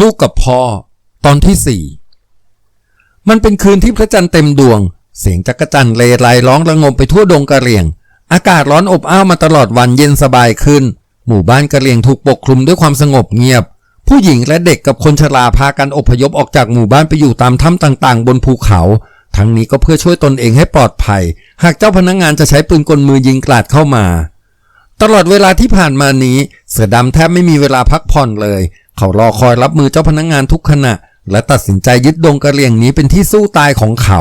ลูกกับพ่อ ตอนที่สี่มันเป็นคืนที่พระจันทร์เต็มดวง เสียงจักรจันเลไลร้องระงมไปทั่วดงกะเหรี่ยง อากาศร้อนอบอ้าวมาตลอดวันเย็นสบายขึ้น หมู่บ้านกะเหรี่ยงถูกปกคลุมด้วยความสงบเงียบ ผู้หญิงและเด็กกับคนชราพากันอพยพออกจากหมู่บ้านไปอยู่ตามถ้ำต่างๆ บนภูเขา ทั้งนี้ก็เพื่อช่วยตนเองให้ปลอดภัย หากเจ้าพนักงานจะใช้ปืนกลมือยิงกราดเข้ามา ตลอดเวลาที่ผ่านมานี้ เสือดำแทบไม่มีเวลาพักผ่อนเลย เขารอคอยรับมือเจ้าพนักงานทุกขณะ และตัดสินใจยึดดงกระเหลี่ยงนี้เป็นที่สู้ตายของเขา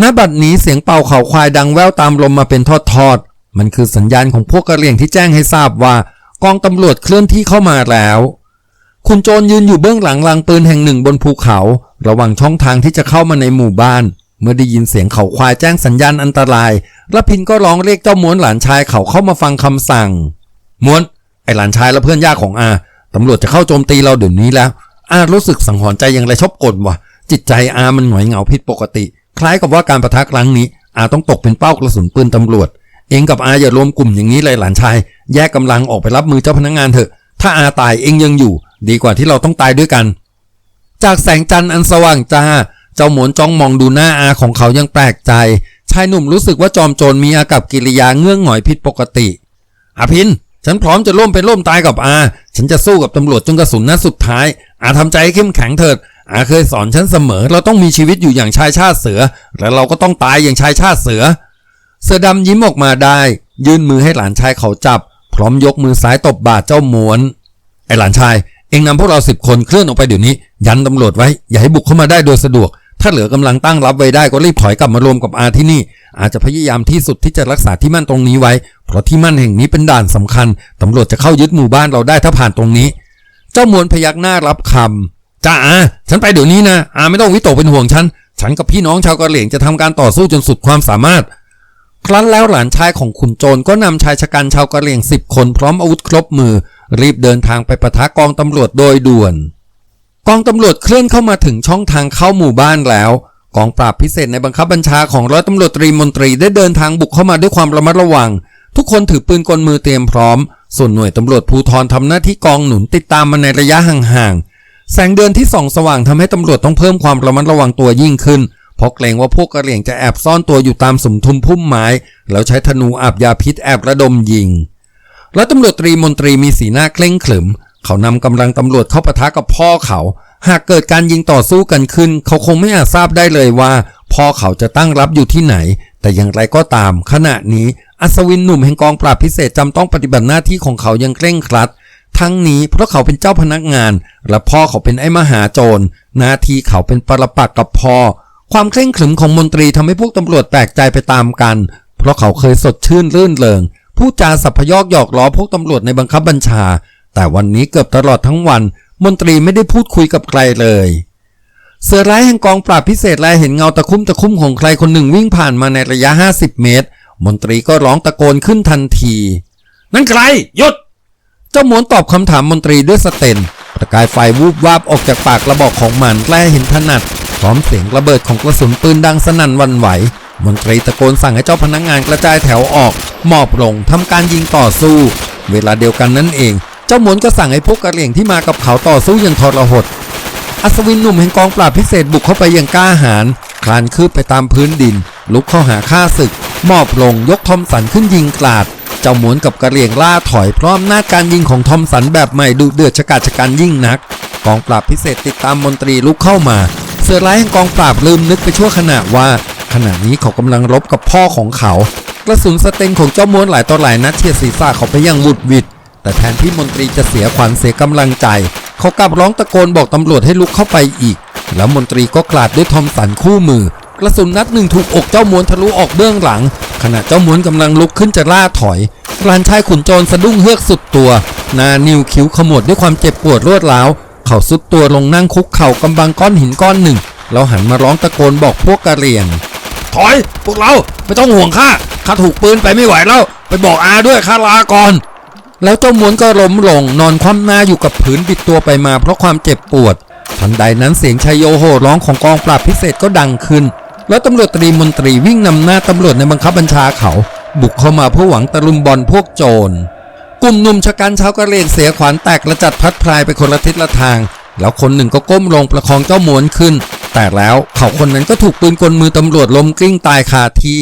ณ บัดนี้เสียงเป่าเขาควายดังแว่วตามลมมาเป็นทอดๆ มันคือสัญญาณของพวกกระเหลี่ยงที่แจ้งให้ทราบว่า กองตำรวจเคลื่อนที่เข้ามาแล้ว คุณโจรยืนอยู่เบื้องหลังลางปืนแห่งหนึ่งบนภูเขา ระหว่างช่องทางที่จะเข้ามาในหมู่บ้าน เมื่อได้ยินเสียงเขาควายแจ้งสัญญาณอันตรายระพินก็ร้องเรียกเจ้าม้วนหลานชายเขาเข้ามาฟังคำสั่ง ม้วน ไอหลานชายและเพื่อนยากของอา ตำรวจจะเข้าโจมตีเราเดี๋ยวนี้แล้ว อารู้สึกสังหรณ์ใจอย่างไรชอบกลว่ะจิตใจอามันหงอยเหงาผิดปกติ คล้ายกับว่าการประทะครั้งนี้ อาต้องตกเป็นเป้ากระสุนปืนตำรวจ เองกับอาอย่ารวมกลุ่มอย่างนี้เลยหลานชาย แยกกำลังออกไปรับมือเจ้าพนักงานเถอะ ถ้าอาตายเองยังอยู่ ดีกว่าที่เราต้องตายด้วยกัน จากแสงจันทร์อันสว่างจ้า เจ้าหมวนจ้องมองดูหน้าอาของเขายังแปลกใจ ชายหนุ่มรู้สึกว่าจอมโจรมีอากับกิริยาเงื่องหงอยผิดปกติอาพิน ฉันพร้อมจะร่วมเป็นร่วมตายกับอา ฉันจะสู้กับตำรวจจนกระสุนนัดสุดท้าย อาทำใจเข้มแข็งเถิด อาเคยสอนฉันเสมอ เราต้องมีชีวิตอยู่อย่างชายชาติเสือ และเราก็ต้องตายอย่างชายชาติเสือ เสือดำยิ้มออกมาได้ ยื่นมือให้หลานชายเขาจับ พร้อมยกมือซ้ายตบบาดเจ้าหมวน ไอหลานชาย เองนำพวกเราสิบคนเคลื่อนออกไปเดี๋ยวนี้ ยันตำรวจไว้ อย่าให้บุกเข้ามาได้โดยสะดวก ถ้าเหลือกำลังตั้งรับไว้ได้ก็รีบถอยกลับมารวมกับอาที่นี่ อาจจะพยายามที่สุดที่จะรักษาที่มั่นตรงนี้ไว้ เพราะที่มั่นแห่งนี้เป็นด่านสำคัญตำรวจจะเข้ายึดหมู่บ้านเราได้ถ้าผ่านตรงนี้ เจ้ามวลพยักหน้ารับคำจ้าอาฉันไปเดี๋ยวนี้นะอาไม่ต้องวิตกเป็นห่วงฉัน ฉันกับพี่น้องชาวกะเหรี่ยงจะทำการต่อสู้จนสุดความสามารถ ครั้นแล้วหลานชายของขุนโจรก็นำชายชะกันชาวกะเหรี่ยงสิบคนพร้อมอาวุธครบมือ รีบเดินทางไปปะทะกองตำรวจโดยด่วน กองตำรวจเคลื่อนเข้ามาถึงช่องทางเข้าหมู่บ้านแล้ว กองปราบพิเศษในบังคับบัญชาของร้อยตำรวจตรีมนตรีได้เดินทางบุกเข้ามาด้วยความระมัดระวัง ทุกคนถือปืนกลมือเตรียมพร้อม ส่วนหน่วยตำรวจภูธรทำหน้าที่กองหนุนติดตามมาในระยะห่างๆ แสงเดือนที่ส่องสว่างทำให้ตำรวจต้องเพิ่มความระมัดระวังตัวยิ่งขึ้น เพราะเกรงว่าพวกกระเหลี่ยงจะแอบซ่อนตัวอยู่ตามสมทุมพุ่มไม้ แล้วใช้ธนูอาบยาพิษแอบระดมยิง และตำรวจตรีมนตรีมีสีหน้าเคร่งขรึม เขานำกำลังตำรวจเข้าปะทะกับพ่อเขา หากเกิดการยิงต่อสู้กันขึ้น เขาคงไม่อาจทราบได้เลยว่า พ่อเขาจะตั้งรับอยู่ที่ไหน แต่อย่างไรก็ตาม ขณะนี้อัศวินหนุ่มแห่งกองปราบพิเศษจำต้องปฏิบัติหน้าที่ของเขาอย่างเคร่งครัด ทั้งนี้เพราะเขาเป็นเจ้าพนักงาน และพ่อเขาเป็นไอ้มหาโจรหน้าที่เขาเป็นปรปักษ์กับพ่อความเคร่งขรึมของมนตรีทำให้พวกตำรวจแปลกใจไปตามกัน เพราะเขาเคยสดชื่นรื่นเริงพูดจาสัพพยอกหยอกล้อพวกตำรวจในบังคับบัญชา แต่วันนี้เกือบตลอดทั้งวัน มนตรีไม่ได้พูดคุยกับใครเลย เสือร้ายแห่งกองปราบพิเศษแลเห็นเงาตะคุ่มตะคุ่มของใครคนหนึ่งวิ่งผ่านมาในระยะ 50 เมตร มนตรีก็ร้องตะโกนขึ้นทันที นั่นใครหยุด เจ้าหมวนตอบคำถามมนตรีด้วยสเตนประกายไฟวูบวาบออกจากปากกระบอกของมันแกล้เห็นถนัดพร้อมเสียงระเบิดของกระสุนปืนดังสนั่นวันไหว มนตรีตะโกนสั่งให้เจ้าพนักงานกระจายแถวออกหมอบลงทำการยิงต่อสู้ เวลาเดียวกันนั่นเอง เจ้าหมวนก็สั่งให้พวกกระเหลี่ยงที่มากับเขาต่อสู้อย่างทรหด อัศวินหนุ่มแห่งกองปราบพิเศษบุกเข้าไปอย่างกล้าหาญคลานคืบไปตามพื้นดิน ลุกเข้าหาข้าศึก มอบลงยกทอมสันขึ้นยิงกลาด เจ้าหมวนกับกระเหลี่ยงล่าถอยพร้อมหน้าการยิงของทอมสันแบบใหม่ดูเดือดชะกาจชะกันยิ่งนัก กองปราบพิเศษติดตามมนตรีลุกเข้ามา เสือร้ายแห่งกองปราบลืมนึกไปชั่วขณะว่า ขณะนี้เขากำลังรบกับพ่อของเขา กระสุนสเตนของเจ้าม้วนหลายต่อหลายนัดเฉียดศีรษะเขาไปอยังหวุดหวิด แต่แทนที่มนตรีจะเสียขวัญเสียกำลังใจ เขากลับร้องตะโกนบอกตำรวจให้ลุกเข้าไปอีก แล้วมนตรีก็กลาดด้วยทอมสันคู่มือ กระสุนนัดหนึ่งถูกอกเจ้าม้วนทะลุออกเบื้องหลัง ขณะเจ้าม้วนกำลังลุกขึ้นจะล่าถอยรานชายขุนโจรสะดุ้งเฮือกสุดตัว นานิวคิ้วขมวดด้วยความเจ็บปวดรวดร้าว เขาสุดตัวลงนั่งคุกเข่ากำบังก้อนหินก้อนหนึ่ง แล้วหันมาร้องตะโกนบอกพวกกะเหรี่ยง ถอย พวกเราไม่ต้องห่วงข้าข้าถูกปืนไปไม่ไหวแล้ว ไปบอกอาด้วยข้าลาก่อน แล้วเจ้าม้วนก็ล้มลงนอนคว่ำหน้าอยู่กับผืนบิดตัวไปมาเพราะความเจ็บปวด ทันใดนั้นเสียงชายโยโห่ร้องของกองปราบพิเศษก็ดังขึ้น แล้วตำรวจตรีมนตรีวิ่งนำหน้าตำรวจในบังคับบัญชาเขา บุกเข้ามาเพื่อหวังตะลุมบอลพวกโจร กลุ่มหนุ่มชะกันชาวกะเหรี่ยงเสียขวัญแตกกระจัดพัดพรายไปคนละทิศละทาง แล้วคนหนึ่งก็ก้มลงประคองเจ้าหมวนขึ้น แต่แล้วเขาคนนั้นก็ถูกปืนกลมือตำรวจล้มกลิ้งตายคาที่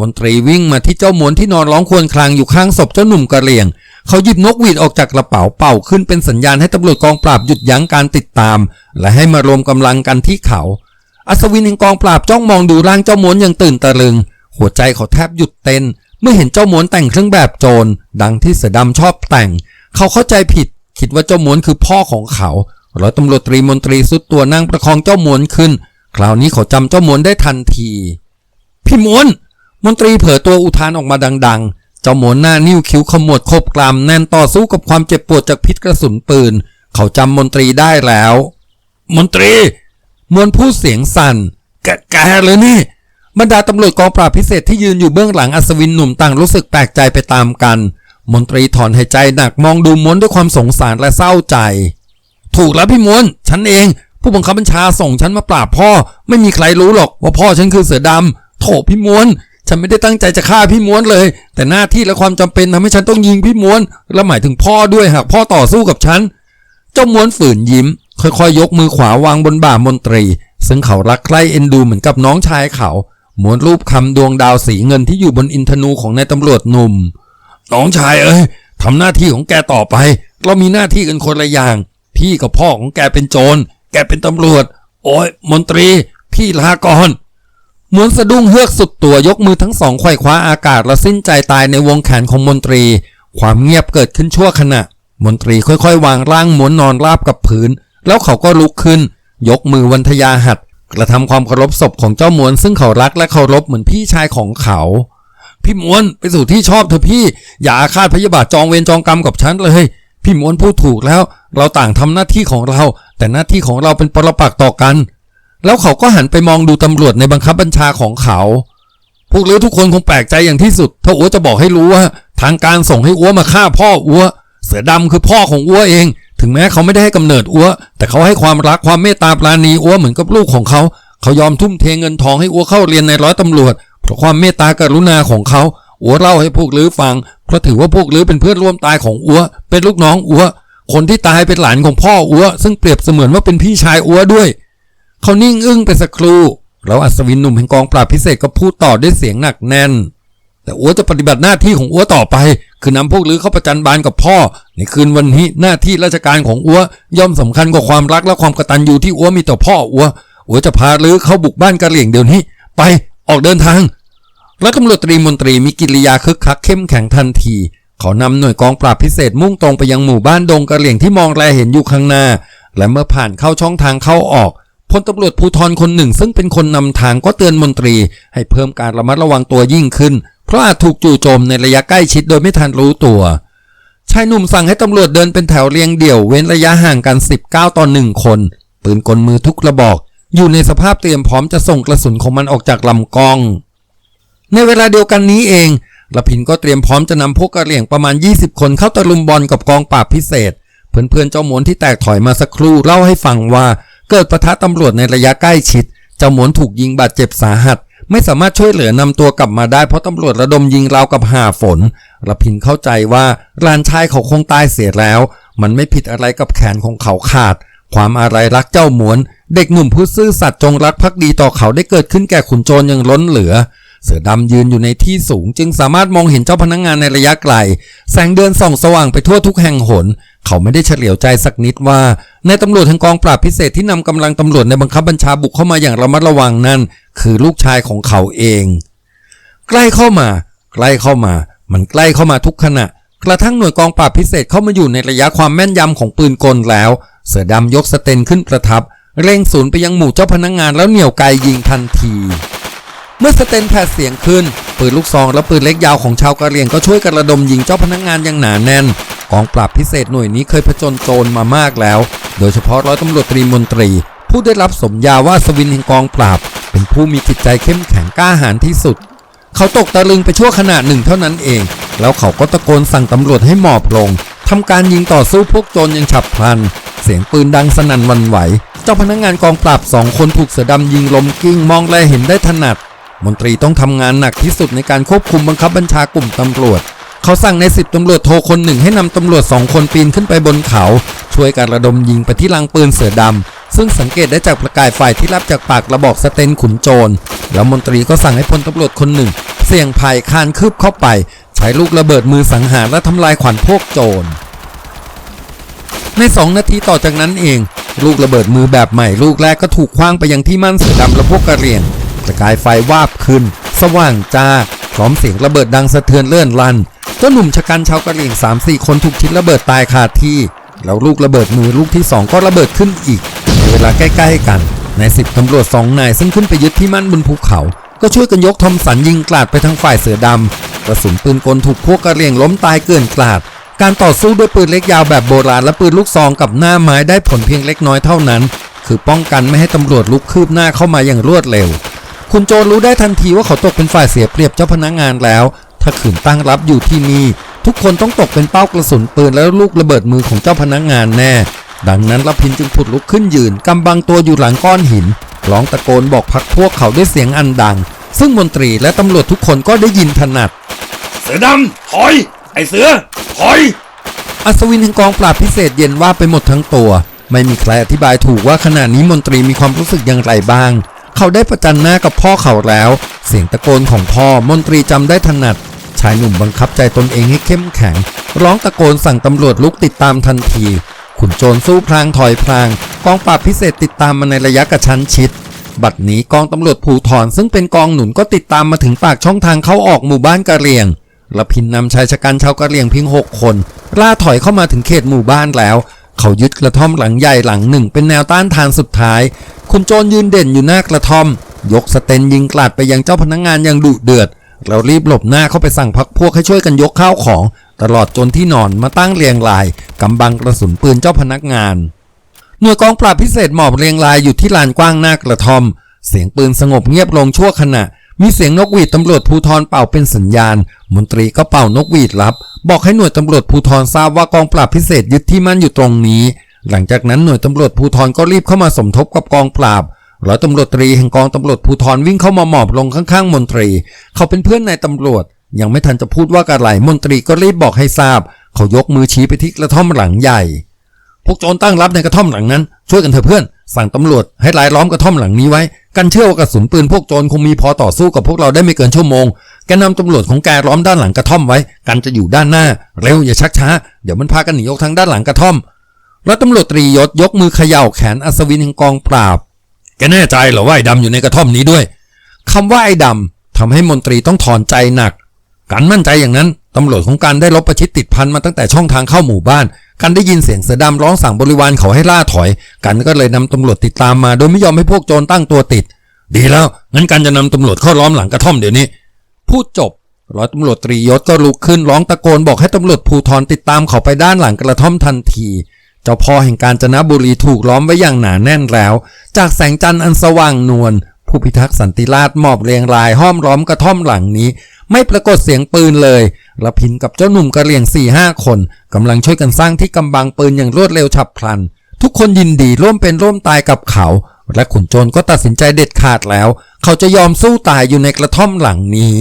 มนตรีวิ่งมาที่เจ้าหมวนที่นอนร้องครวญครางอยู่ข้างศพเจ้าหนุ่มกระเหลี่ยง เขาหยิบนกหวีดออกจากกระเป๋าเป่าขึ้นเป็นสัญญาณให้ตำรวจกองปราบหยุดยั้งการติดตาม และให้มารวมกำลังกันที่เขา อัศวินแห่งกองปราบจ้องมองดูร่างเจ้าหมวนอย่างตื่นตะลึง หัวใจเขาแทบหยุดเต้น เมื่อเห็นเจ้าหมวนแต่งเครื่องแบบโจรดังที่เสือดำชอบแต่ง เขาเข้าใจผิด คิดว่าเจ้าหมวนคือพ่อของเขาร้อยตำรวจตรีมนตรีสุดตัวนั่งประคองเจ้าหมวนขึ้น คราวนี้เขาจำเจ้าหมวนได้ทันที พี่หมวนมนตรีเผยตัวอุทานออกมาดังๆ เจ้าหมวนหน้านิ้วคิ้วขมวดคบกรามแน่นต่อสู้กับความเจ็บปวดจากพิษกระสุนปืน เขาจำมนตรีได้แล้ว มนตรี มวลพูดเสียงสั่นแกแกเลยนี่บรรดาตำรวจกองปราบพิเศษที่ยืนอยู่เบื้องหลังอัศวินหนุ่มต่างรู้สึกแปลกใจไปตามกัน มนตรีถอนหายใจหนักมองดูม้วนด้วยความสงสารและเศร้าใจ ถูกแล้วพี่ม้วน ฉันเอง ผู้บังคับบัญชาส่งฉันมาปราบพ่อ ไม่มีใครรู้หรอกว่าพ่อฉันคือเสือดำโถพี่ม้วน ฉันไม่ได้ตั้งใจจะฆ่าพี่ม้วนเลย แต่หน้าที่และความจำเป็นทำให้ฉันต้องยิงพี่ม้วน และหมายถึงพ่อด้วยหากพ่อต่อสู้กับฉัน เจ้าม้วนฝืนยิ้ม ค่อยๆยกมือขวาวางบนบ่ามนตรี ซึ่งเขารักใคร่เอ็นดูเหมือนกับน้องชายเขา ม้วนรูปคำดวงดาวสีเงินที่อยู่บนอินทนูของนายตำรวจหนุ่ม น้องชายเอ้ยทำหน้าที่ของแกต่อไป เรามีหน้าที่กันคนละอย่าง พี่กับพ่อของแกเป็นโจร แกเป็นตำรวจ โอ้ยมนตรี พี่ลาก่อน ม้วนสะดุ้งเฮือกสุดตัวยกมือทั้งสองไขว่คว้าอากาศและสิ้นใจตายในวงแขนของมนตรี ความเงียบเกิดขึ้นชั่วขณะ มนตรีค่อยๆ วางร่างม้วนนอนราบกับพื้น แล้วเขาก็ลุกขึ้น ยกมือวันทยาหัดกระทำความเคารพศพของเจ้ามวนซึ่งเขารักและเคารพเหมือนพี่ชายของเขา พี่มวนไปสู่ที่ชอบเถอะพี่ อย่าอาฆาตพยาบาทจองเวรจองกรรมกับฉันเลย พี่มวนพูดถูกแล้ว เราต่างทำหน้าที่ของเรา แต่หน้าที่ของเราเป็นปรปักษ์ต่อกัน แล้วเขาก็หันไปมองดูตำรวจในบังคับบัญชาของเขา พวกเลือทุกคนคงแปลกใจอย่างที่สุด ถ้าอัวจะบอกให้รู้ว่า ทางการส่งให้อัวมาฆ่าพ่ออัว เสือดำคือพ่อของอัวเอง ถึงแม้เขาไม่ได้ให้กำเนิดอัว แต่เขาให้ความรักความเมตตาปราณีอัวเหมือนกับลูกของเขา เขายอมทุ่มเทเงินทองให้อัวเข้าเรียนในร้อยตำรวจ เพราะความเมตตากรุณาของเขาอัวเล่าให้พวกลือฟัง เพราะถือว่าพวกลือเป็นเพื่อนร่วมตายของอัว เป็นลูกน้องอัว คนที่ตายเป็นหลานของพ่ออัว ซึ่งเปรียบเสมือนว่าเป็นพี่ชายอัวด้วย เขานิ่งอึ้งไปสักครู่แล้วอัศวินหนุ่มแห่งกองปราบพิเศษก็พูดต่อด้วยเสียงหนักแน่น แต่อัวจะปฏิบัติหน้าที่ของอัวต่อไป คือนำพวกลือเข้าประจันบานกับพ่อ ในคืนวันนี้หน้าที่ราชการของอัวย่อมสำคัญกว่าความรักและความกตัญญูที่อัวมีต่อพ่ออัวอัวจะพาลือเข้าบุกบ้านกะเหลี่ยงเดี๋ยวนี้ ไปออกเดินทางและตำรวจตรีมนตรีมีกิริยาคึกคักเข้มแข็งทันที เขานำหน่วยกองปราบพิเศษมุ่งตรงไปยังหมู่บ้านดงกะเหลี่ยงที่มองแลเห็นอยู่ข้างหน้า และเมื่อผ่านเข้าช่องทางเข้าออก พลตำรวจภูธรคนหนึ่ง ซึ่งเป็นคนนำทางก็เตือนมนตรี ให้เพิ่มการระมัดระวังตัวยิ่งขึ้น เพราะอาจถูกจู่โจมในระยะใกล้ชิดโดยไม่ทันรู้ตัวชายหนุ่มสั่งให้ตำรวจเดินเป็นแถวเรียงเดี่ยวเว้นระยะห่างกัน 19 ต่อหนึ่งคน ปืนกลมือทุกกระบอก อยู่ในสภาพเตรียมพร้อมจะส่งกระสุนของมันออกจากลำกล้อง ในเวลาเดียวกันนี้เองละพินก็เตรียมพร้อมจะนำพวกกระเหลี่ยงประมาณ 20 คนเข้าตะลุมบอลกับกองปราบพิเศษ เพื่อนๆเจ้าหมวนที่แตกถอยมาสักครู่เล่าให้ฟังว่า เกิดปะทะตำรวจในระยะใกล้ชิดเจ้าหมวนถูกยิงบาดเจ็บสาหัส ไม่สามารถช่วยเหลือนำตัวกลับมาได้เพราะตำรวจระดมยิงราวกับหาฝนระพินเข้าใจว่าลานชายเขาคงตายเสียแล้ว มันไม่ผิดอะไรกับแขนของเขาขาด ความอะไรรักเจ้าหมวน เด็กหนุ่มผู้ซื่อสัตย์จงรักภักดีต่อเขาได้เกิดขึ้นแก่ขุนโจรยังล้นเหลือ เสือดำยืนอยู่ในที่สูงจึงสามารถมองเห็นเจ้าพนักงงานในระยะไกล แสงเดือนส่องสว่างไปทั่วทุกแห่งหน เขาไม่ได้เฉลียวใจสักนิดว่า ในตำรวจทางกองปราบพิเศษที่นำกำลังตำรวจในบังคับบัญชาบุกเข้ามาอย่างระมัดระวังนั่นคือลูกชายของเขาเอง ใกล้เข้ามา ใกล้เข้ามา มันใกล้เข้ามาทุกขณะ กระทั่งหน่วยกองปราบพิเศษเข้ามาอยู่ในระยะความแม่นยำของปืนกลแล้ว เสือดำยกสเตนขึ้นประทับ เร่งศูนย์ไปยังหมู่เจ้าพนักงงานแล้วเหนี่ยวไกยิงทันที เมื่อสเตนแผดเสียงขึ้น ปืนลูกซองและปืนเล็กยาวของชาวกะเหรี่ยงก็ช่วยกันระดมยิงเจ้าพนักงานอย่างหนาแน่น กองปราบพิเศษหน่วยนี้เคยผจญโจรมามากแล้ว โดยเฉพาะร้อยตำรวจตรีมนตรี ผู้ได้รับสมญาว่าสวินแห่งกองปราบ เป็นผู้มีจิตใจเข้มแข็งกล้าหาญที่สุด เขาตกตะลึงไปชั่วขณะหนึ่งเท่านั้นเอง แล้วเขาก็ตะโกนสั่งตำรวจให้หมอบลงทำการยิงต่อสู้พวกโจรอย่างฉับพลัน เสียงปืนดังสนั่นวันไหว เจ้าพนักงานกองปราบสองคนถูกเสือดำยิงลมกิ้งมองแลเห็นได้ถนัด มนตรีต้องทำงานหนักที่สุดในการควบคุมบังคับบัญชากลุ่มตำรวจ เขาสั่งในสิบตำรวจโทคนหนึ่งให้นำตำรวจสองคนปีนขึ้นไปบนเขา ช่วยกันระดมยิงไปที่ลังปืนเสือดำซึ่งสังเกตได้จากประกายไฟที่รับจากปากระบอกสเตนขุนโจร แล้วมนตรีก็สั่งให้พลตำรวจคนหนึ่ง เสี่ยงภัยคานคืบเข้าไป ใช้ลูกระเบิดมือสังหารและทำลายขวัญพวกโจร ในสองนาทีต่อจากนั้นเอง ลูกระเบิดมือแบบใหม่ลูกแรกก็ถูกคว้างไปยังที่มั่นเสือดำและพวกกระเรียง ประกายไฟวาบขึ้น สว่างจ้าพร้อมเสียงระเบิดดังสะเทือนเลื่อนลันเจ้าหนุ่มชะกันชาวกะเหรี่ยง3-4 คนถูกทิ้งระเบิดตายคาที่ แล้วลูกระเบิดมือลูกที่ 2 ก็ระเบิดขึ้นอีกในเวลาใกล้ ๆ กันในสิบตำรวจสองนายซึ่งขึ้นไปยึดที่มั่นบนภูเขา ก็ช่วยกันยกทอมสันยิงกลาดไปทางฝ่ายเสือดำกระสุนปืนกลถูกพวกกะเหรี่ยงล้มตายเกลื่อนกลาด การต่อสู้ด้วยปืนเล็กยาวแบบโบราณและปืนลูกซองกับหน้าไม้ได้ผลเพียงเล็กน้อยเท่านั้น คือป้องกันไม่ให้ตำรวจลุกคืบหน้าเข้ามาอย่างรวดเร็ว คุณโจรรู้ได้ทันทีว่าเขาตกเป็นฝ่ายเสียเปรียบเจ้าพนักงานแล้ว ถ้าขืนตั้งรับอยู่ที่นี่ ทุกคนต้องตกเป็นเป้ากระสุนปืนและลูกระเบิดมือของเจ้าพนักงานแน่ ดังนั้นละพินจึงผุดลุกขึ้นยืนกำบังตัวอยู่หลังก้อนหินร้องตะโกนบอกพักพวกเขาด้วยเสียงอันดัง ซึ่งมนตรีและตำรวจทุกคนก็ได้ยินถนัด เสือดำถอย ไอเสือถอย อัศวินแห่งกองปราบพิเศษเย็นว่าไปหมดทั้งตัว ไม่มีใครอธิบายถูกว่าขณะนี้มนตรีมีความรู้สึกอย่างไรบ้าง เขาได้ประจันหน้ากับพ่อเขาแล้ว เสียงตะโกนของพ่อมนตรีจำได้ถนัด ชายหนุ่มบังคับใจตนเองให้เข้มแข็ง ร้องตะโกนสั่งตำรวจลุกติดตามทันที ขุนโจรสู้พลางถอยพลาง กองปราบพิเศษติดตามมาในระยะกระชั้นชิด บัดนี้กองตำรวจภูธรซึ่งเป็นกองหนุนก็ติดตามมาถึงปากช่องทางเข้าออกหมู่บ้านกะเหรี่ยงละพินนำชายชะกันชาวกะเหรี่ยงเพียงหกคนล่าถอยเข้ามาถึงเขตหมู่บ้านแล้ว เขายึดกระท่อมหลังใหญ่หลังหนึ่ง เป็นแนวต้านทานสุดท้าย คุณโจรยืนเด่นอยู่หน้ากระท่อม ยกสเตนยิงกลาดไปยังเจ้าพนักงานอย่างดุเดือดแล้วรีบหลบหน้าเข้าไปสั่งพักพวกให้ช่วยกันยกข้าวของ ตลอดจนที่นอนมาตั้งเรียงรายกำบังกระสุนปืนเจ้าพนักงานหน่วยกองปราบพิเศษหมอบเรียงรายอยู่ที่ลานกว้างหน้ากระท่อม เสียงปืนสงบเงียบลงชั่วขณะ มีเสียงนกหวีดตำรวจภูธรเป่าเป็นสัญญาณ มนตรีก็เป่านกหวีดรับ บอกให้หน่วยตำรวจภูธรทราบว่ากองปราบพิเศษยึดที่มั่นอยู่ตรงนี้ หลังจากนั้นหน่วยตำรวจภูธรก็รีบเข้ามาสมทบกับกองปราบร้อยตำรวจตรีแห่งกองตำรวจภูธรวิ่งเข้ามาหมอบลงข้างๆ มนตรี เขาเป็นเพื่อนนายตำรวจ ยังไม่ทันจะพูดว่าอะไรมนตรีก็รีบบอกให้ทราบ เขายกมือชี้ไปที่กระท่อมหลังใหญ่ พวกโจรตั้งรับในกระท่อมหลังนั้น ช่วยกันเถอะเพื่อน สั่งตำรวจให้รายล้อมกระท่อมหลังนี้ไว้ กันเชื่อว่ากระสุนปืนพวกโจรคงมีพอต่อสู้กับพวกเราได้ไม่เกินชั่วโมง แกนำตำรวจของแกล้อมด้านหลังกระท่อมไว้ กันจะอยู่ด้านหน้า เร็วอย่าชักช้า เดี๋ยวมันพากันหนีออกทางด้านหลังกระท่อม แล้วตำรวจตรียศยกมือเขย่าแขนอัศวินแห่งกองปราบ แกแน่ใจเหรอว่าไอ้ดำอยู่ในกระท่อมนี้ด้วยคำว่าไอ้ดำทำให้มนตรีต้องถอนใจหนักการมั่นใจอย่างนั้นตำรวจของการได้ลบประชิดติดพันมาตั้งแต่ช่องทางเข้าหมู่บ้าน กันได้ยินเสียงเสือดำร้องสั่งบริวารเขาให้ล่าถอย กันก็เลยนำตำรวจติดตามมา โดยไม่ยอมให้พวกโจรตั้งตัวติด ดีแล้ว งั้นกันจะนำตำรวจเข้าล้อมหลังกระท่อมเดี๋ยวนี้ พูดจบร้อยตำรวจตรียศก็ลุกขึ้นร้องตะโกนบอกให้ตำรวจภูธรติดตามเขาไปด้านหลังกระท่อมทันที เจ้าพ่อแห่งการจนบุรีถูกล้อมไว้อย่างหนาแน่นแล้ว จากแสงจันทร์อันสว่างนวลผู้พิทักษ์สันติราษฎร์มอบเรียงรายห้อมล้อมกระท่อมหลังนี้ ไม่ปรากฏเสียงปืนเลย ละพินกับเจ้าหนุ่มกระเหลี่ยง4ี่ห้าคนกำลังช่วยกันสร้างที่กำบังปืนอย่างรวดเร็วฉับพลัน ทุกคนยินดีร่วมเป็นร่วมตายกับเขา และขุนโจรก็ตัดสินใจเด็ดขาดแล้ว เขาจะยอมสู้ตายอยู่ในกระท่อมหลังนี้